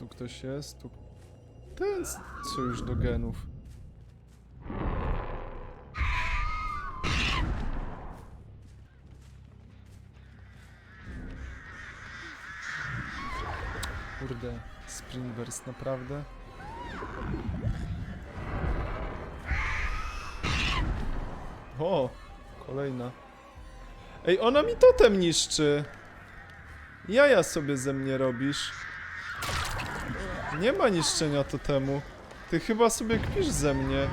Tu ktoś jest, tu... Ten, co już do genów. Kurde, Springverse naprawdę? O, kolejna. Ej, ona mi totem niszczy. Jaja sobie ze mnie robisz. Nie ma niszczenia totemu. Ty chyba sobie kpisz ze mnie.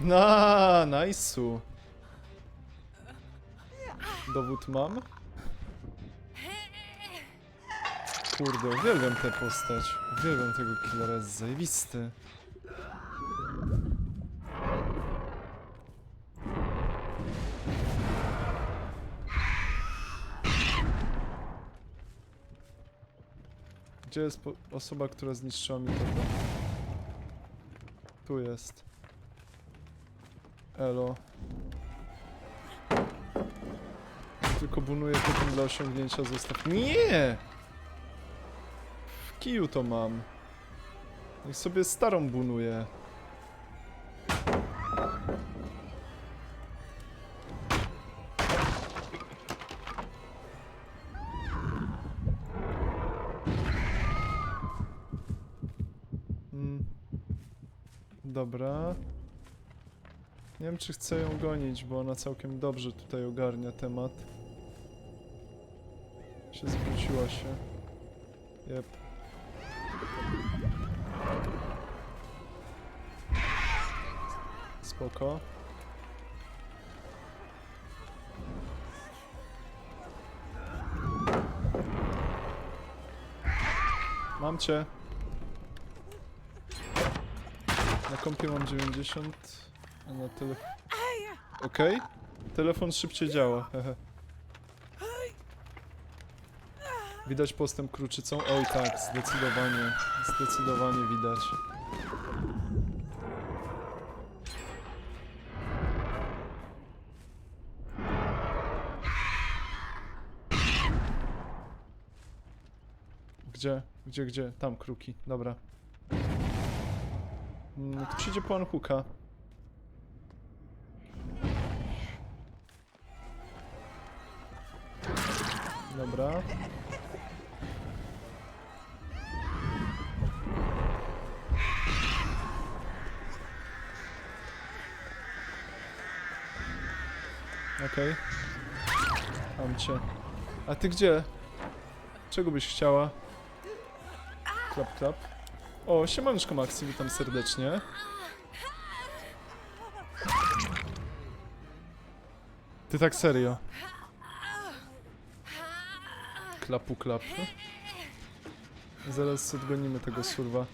Na, najsu. Dowód mam? Kurde, uwielbiam tę postać. Uwielbiam tego killera, jest zajebisty. Gdzie jest osoba, która zniszczyła mi to? Tu jest. Elo. Tylko bunuję totem dla osiągnięcia zostaw. Nie! W kiju to mam. Niech sobie starą bunuję. Dobra. Nie wiem, czy chcę ją gonić, bo ona całkiem dobrze tutaj ogarnia temat. Się zwróciła się. Jep. Spoko. Mam cię. Na kompie mam 90, a na telefon... Okej. Telefon szybciej działa, hehe. Widać postęp kruczycą? Oj tak, zdecydowanie. Zdecydowanie widać. Gdzie? Gdzie, gdzie? Tam, kruki. Dobra. Mm, to przyjdzie po Hooka. Dobra. Okej. Mam cię. A ty gdzie? Czego byś chciała? Klap, klap. O, siemaneczko Maxi, witam serdecznie. Ty tak serio. Klapu, klap. Zaraz odgonimy tego surwa.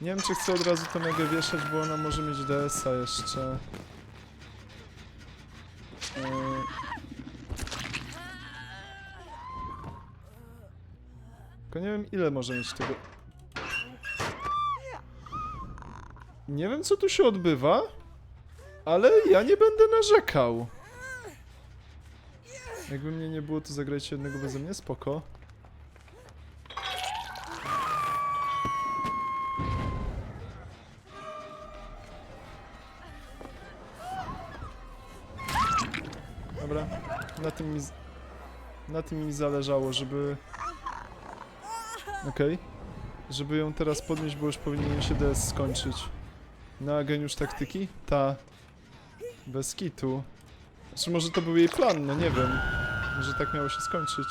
Nie wiem, czy chcę od razu to mega wieszać, bo ona może mieć DS-a jeszcze. Eee. Tylko nie wiem, ile może mieć tego... Nie wiem, co tu się odbywa, ale ja nie będę narzekał. Jakby mnie nie było, to zagrajcie jednego beze mnie, spoko. Dobra, na tym mi, na tym mi zależało, żeby... Okej. Żeby ją teraz podnieść, bo już powinien się DS skończyć. Na geniusz taktyki? Ta. Bez kitu. Znaczy może to był jej plan, no nie wiem. Może tak miało się skończyć.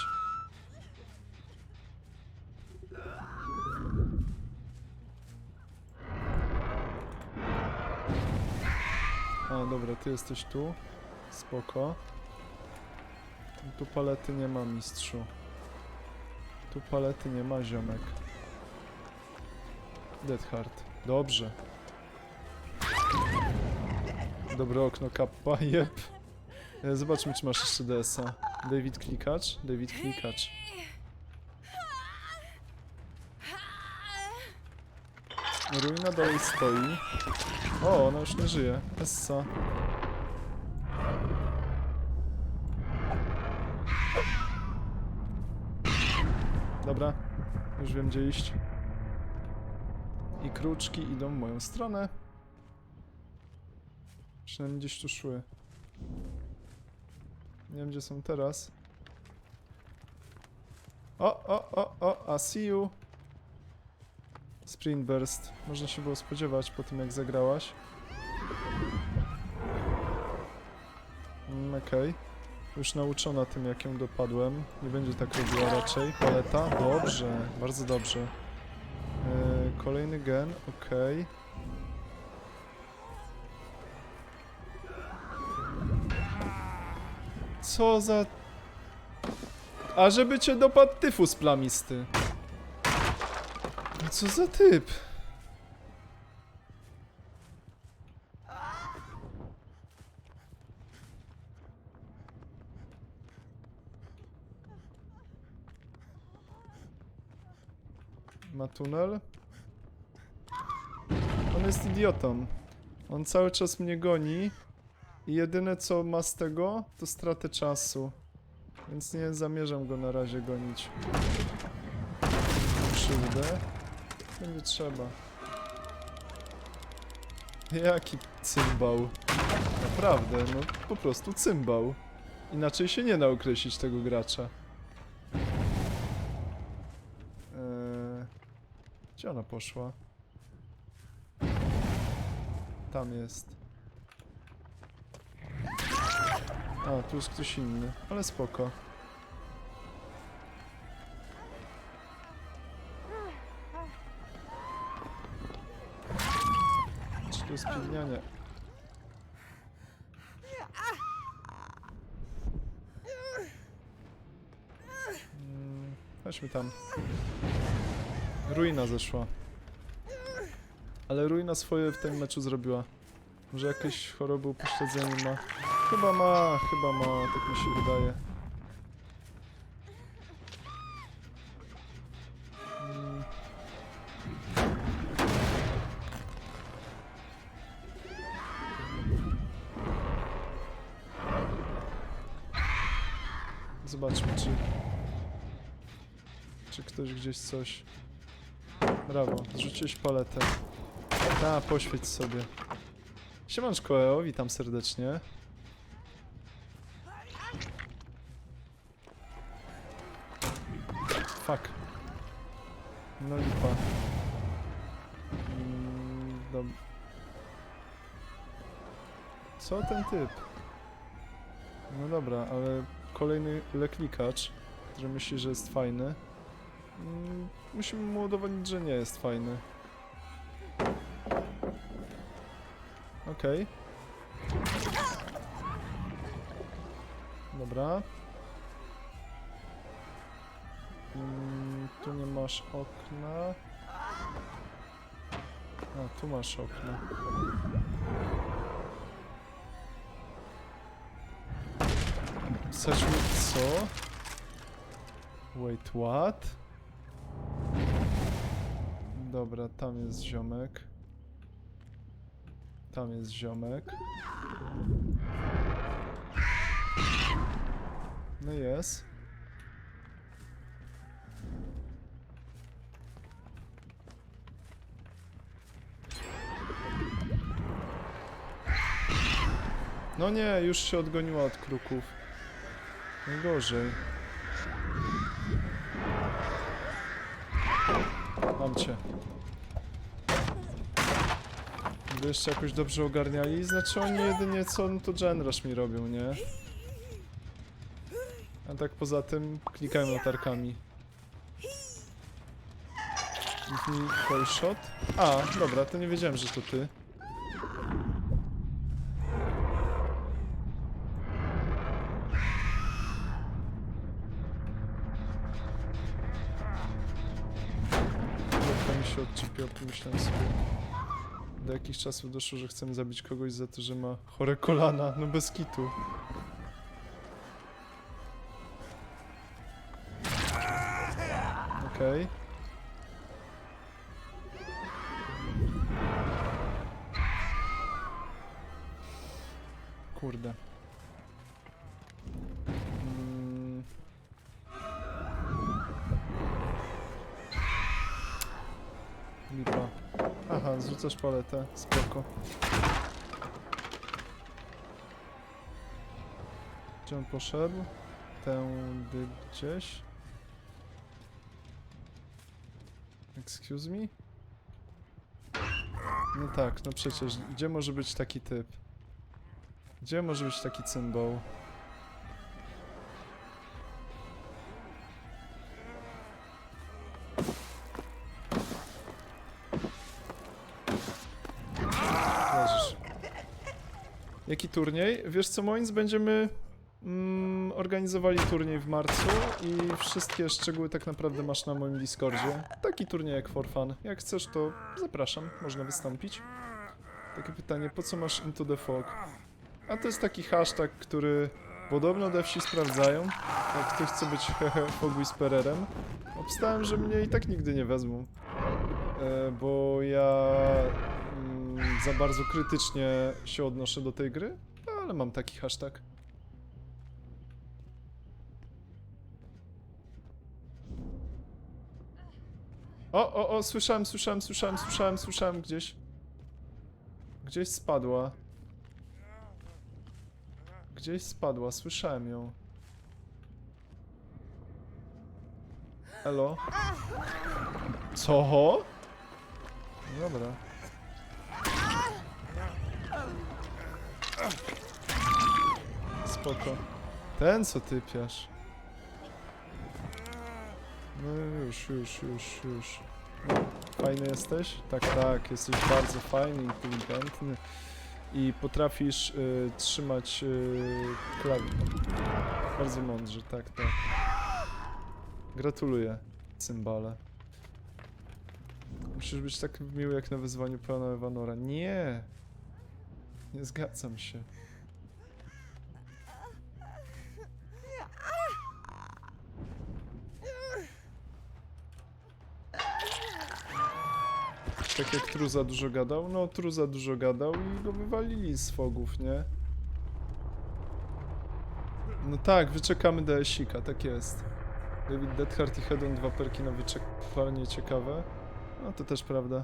A, dobra, ty jesteś tu. Spoko. Tu palety nie ma, mistrzu. Tu palety nie ma, ziomek. Dead Heart. Dobrze. Dobre okno kappa, jep. E, Zobaczmy, czy masz jeszcze DS-a. David klikacz? David klikacz. Ruina dalej stoi. O, ona już nie żyje. Essa. Dobra, już wiem gdzie iść. I kruczki idą w moją stronę. Przynajmniej gdzieś tu szły. Nie wiem gdzie są teraz. O, o, o, o, I see you. Sprint burst. Można się było spodziewać po tym jak zagrałaś. Mm, Okej. Już nauczona tym jak ją dopadłem. Nie będzie tak robiła raczej. Paleta. Dobrze, bardzo dobrze. Yy, kolejny gen, okej. Co za... A żeby cię dopadł tyfus plamisty. No Co za typ? Ma tunel? On jest idiotą. On cały czas mnie goni i jedyne co ma z tego, to stratę czasu. Więc nie zamierzam go na razie gonić. Krzywdę. Będzie trzeba. Jaki cymbał. Naprawdę, no po prostu cymbał. Inaczej się nie da określić tego gracza. Eee, gdzie ona poszła? Tam jest. A, tu jest ktoś inny, ale spoko. Czy to jest? Mm, Chodźmy tam. Ruina zeszła. Ale Ruina swoje w tym meczu zrobiła. Może jakieś choroby upośledzenie ma? Chyba ma, chyba ma, tak mi się wydaje. Mm. Zobaczmy, czy... Czy ktoś gdzieś coś... Brawo, zrzuciłeś paletę. Ta, poświeć sobie. Siemanczko Eo, witam serdecznie. No lipa. Mm. Co ten typ? No dobra, ale kolejny leklikacz, który myśli, że jest fajny. Mm, musimy mu udowodnić, że nie jest fajny. Okej. Dobra. Mm, tu nie masz okna. A, tu masz okno. Mi co? Wait, what? Dobra, tam jest ziomek. Tam jest ziomek. No jest. No nie, już się odgoniła od kruków. Najgorzej. Mam cię. Gdyby jeszcze jakoś dobrze ogarniali, znaczy oni jedynie co, no to genrush mi robią, nie? A tak poza tym klikają latarkami. Mhm, Call shot? A, dobra, to nie wiedziałem, że to ty. Pomyślałem sobie. Do jakich czasów doszło, że chcemy zabić kogoś za to, że ma chore kolana? No bez kitu. Okej. Kurde. A, zrzucasz paletę, spoko. Gdzie on poszedł? Tędy gdzieś. Excuse me? No tak, no przecież, gdzie może być taki typ? Gdzie może być taki cymbał? Jaki turniej? Wiesz co, Moins, będziemy mm, organizowali turniej w marcu i wszystkie szczegóły tak naprawdę masz na moim Discordzie. Taki turniej jak for fun. Jak chcesz, to zapraszam, można wystąpić. Takie pytanie, po co masz Into the Fog? A to jest taki hashtag, który podobno devsi sprawdzają. Jak ktoś chce być hehe Fog Whispererem. Obstałem, że mnie i tak nigdy nie wezmą. E, bo ja za bardzo krytycznie się odnoszę do tej gry, ale mam taki hashtag. O, o, o, słyszałem, słyszałem, słyszałem, słyszałem, słyszałem gdzieś. Gdzieś spadła. Gdzieś spadła, słyszałem ją. Elo? Co? No Dobra. Spoko. Ten co typiasz. No już, już, już, już. Fajny jesteś? Tak, tak, jesteś bardzo fajny, inteligentny i potrafisz y, trzymać y, klawisz. Bardzo mądrze, tak, tak. Gratuluję, cymbale. Musisz być tak miły jak na wyzwaniu pana Ewanora. Nie! Nie zgadzam się. Tak jak Tru za dużo gadał? No, Tru za dużo gadał i go wywalili z fogów, nie? No tak, wyczekamy DS-ika, tak jest. David Deadhart i Hedon dwa perki na wyczekanie ciekawe. No to też prawda.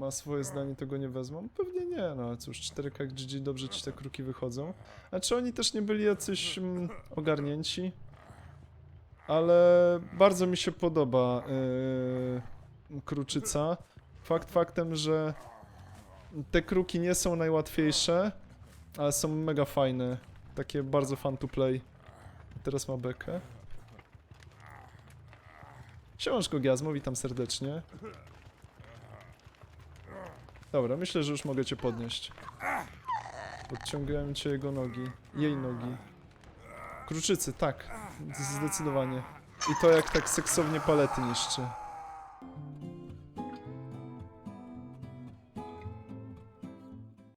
Ma swoje zdanie, to go nie wezmą? Pewnie nie, no ale cóż, 4K GG dobrze ci te kruki wychodzą. A czy oni też nie byli jacyś mm, ogarnięci? Ale bardzo mi się podoba yy, kruczyca. Fakt faktem, że te kruki nie są najłatwiejsze, ale są mega fajne. Takie bardzo fun to play. Teraz ma bekę. Siemaszko Giazmo, witam serdecznie. Dobra, myślę, że już mogę cię podnieść. Podciągają cię jego nogi. Jej nogi. Kruczycy, tak. Zdecydowanie. I to jak tak seksownie palety niszczy.